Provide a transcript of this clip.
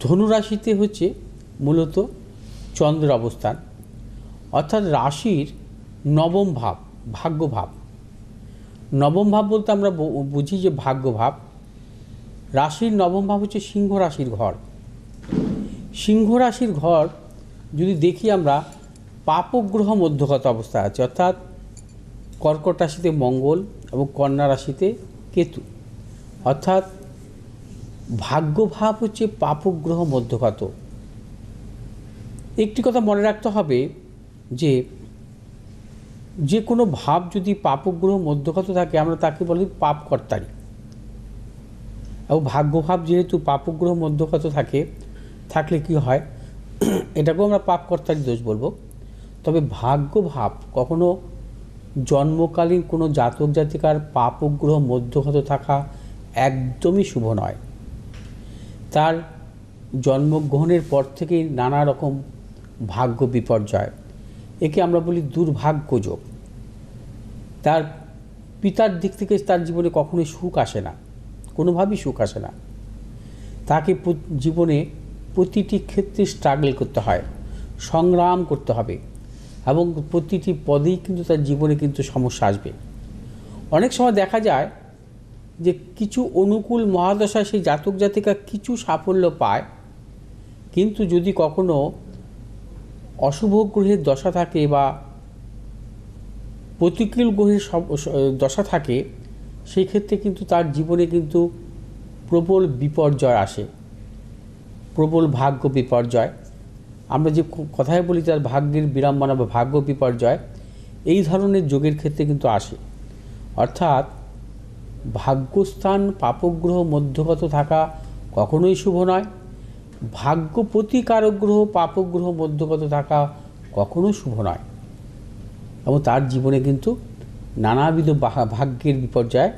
ধনুরাশিতে হচ্ছে মূলত চন্দ্রের অবস্থান, অর্থাৎ রাশির নবম ভাব, ভাগ্য ভাব। নবম ভাব বলতে আমরা বুঝি যে ভাগ্য ভাব। রাশির নবম ভাব হচ্ছে সিংহ রাশির ঘর। সিংহ রাশির ঘর যদি দেখি আমরা, পাপগ্রহ মধ্যগত অবস্থা আছে, অর্থাৎ কর্কট রাশিতে মঙ্গল এবং কন্যা রাশিতে কেতু। অর্থাৎ ভাগ্যভাব হচ্ছে পাপগ্রহ মধ্যগত একটি কথা মনে রাখতে হবে যে যে কোনো ভাব যদি পাপগ্রহ মধ্যগত থাকে, আমরা তাকে বলি পাপকর্তারি। এবং ভাগ্যভাব যেহেতু পাপগ্রহ মধ্যগত থাকে, থাকলে কি হয়, এটাকেও আমরা পাপকর্তারি দোষ বলব। তবে ভাগ্যভাব কখনো জন্মকালীন কোনো জাতক জাতিকার পাপগ্রহ মধ্যগত থাকা একদমই শুভ নয়। তার জন্মগ্রহণের পর থেকেই নানা রকম ভাগ্য বিপর্যয়। একে আমরা বলি দুর্ভাগ্যযোগ তার পিতার দিক থেকে তার জীবনে কখনোই সুখ আসে না, কোনোভাবেই সুখ আসে না। তাকে জীবনে প্রতিটি ক্ষেত্রে স্ট্রাগল করতে হয়, সংগ্রাম করতে হবে এবং প্রতিটি পদেই কিন্তু তার জীবনে কিন্তু সমস্যা আসবে। অনেক সময় দেখা যায় যে কিছু অনুকূল মহাদশায় সেই জাতক জাতিকা কিছু সাফল্য পায়, কিন্তু যদি কখনো অশুভ গ্রহের দশা থাকে বা প্রতিকূল গ্রহের দশা থাকে, সেই ক্ষেত্রে কিন্তু তার জীবনে কিন্তু প্রবল বিপর্যয় আসে। প্রবল ভাগ্য বিপর্যয়। আমরা যে কথায় বলি তার ভাগ্যের বিড়ম্বনা বা ভাগ্য বিপর্যয়, এই ধরনের যোগের ক্ষেত্রে কিন্তু আসে। অর্থাৎ ভাগ্যস্থান পাপগ্রহ মধ্যগত থাকা কখনোই শুভ নয়। ভাগ্য প্রতিকারক গ্রহ পাপগ্রহ মধ্যগত থাকা কখনো শুভ নয়। এবং তার জীবনে কিন্তু নানাবিধ ভাগ্যের বিপর্যয়